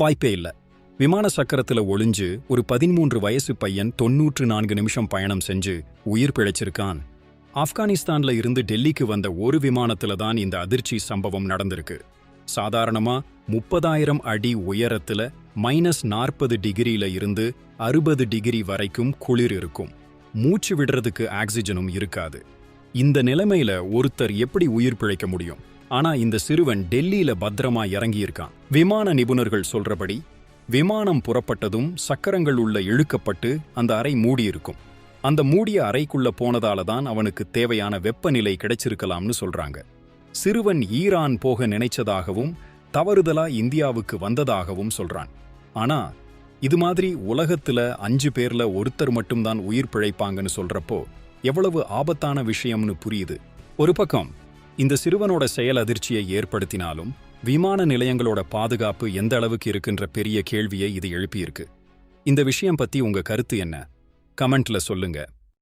வாய்ப்பே இல்ல. விமான சக்கரத்துல ஒளிஞ்சு ஒரு பதிமூன்று வயசு பையன் தொன்னூற்று நான்கு நிமிஷம் பயணம் செஞ்சு உயிர் பிழைச்சிருக்கான். ஆப்கானிஸ்தான்ல இருந்து டெல்லிக்கு வந்த ஒரு விமானத்துல தான் இந்த அதிர்ச்சி சம்பவம் நடந்திருக்கு. சாதாரணமா முப்பதாயிரம் அடி உயரத்துல மைனஸ் நாற்பது டிகிரியில இருந்து அறுபது டிகிரி வரைக்கும் குளிர் இருக்கும். மூச்சு விடுறதுக்கு ஆக்சிஜனும் இருக்காது. இந்த நிலைமையில ஒருத்தர் எப்படி உயிர் பிழைக்க முடியும்? ஆனா இந்த சிறுவன் டெல்லியில பத்திரமா இறங்கியிருக்கான். விமான நிபுணர்கள் சொல்றபடி விமானம் புறப்பட்டதும் சக்கரங்கள் உள்ள இழுக்கப்பட்டு அந்த அறை மூடியிருக்கும். அந்த மூடிய அறைக்குள்ள போனதால தான் அவனுக்கு தேவையான வெப்பநிலை கிடைச்சிருக்கலாம்னு சொல்றாங்க. சிறுவன் ஈரான் போக நினைச்சதாகவும் தவறுதலா இந்தியாவுக்கு வந்ததாகவும் சொல்றான். ஆனா இது மாதிரி உலகத்துல அஞ்சு பேர்ல ஒருத்தர் மட்டும்தான் உயிர் பிழைப்பாங்கன்னு சொல்றப்போ எவ்வளவு ஆபத்தான விஷயம்னு புரியுது. ஒரு பக்கம் இந்த சிறுவனோட செயல் அதிர்ச்சியை ஏற்படுத்தினாலும் விமான நிலையங்களோட பாதுகாப்பு எந்த அளவுக்கு இருக்குன்ற பெரிய கேள்வியை இது எழுப்பியிருக்கு. இந்த விஷயம் பத்தி உங்க கருத்து என்ன? கமெண்ட்ல சொல்லுங்க.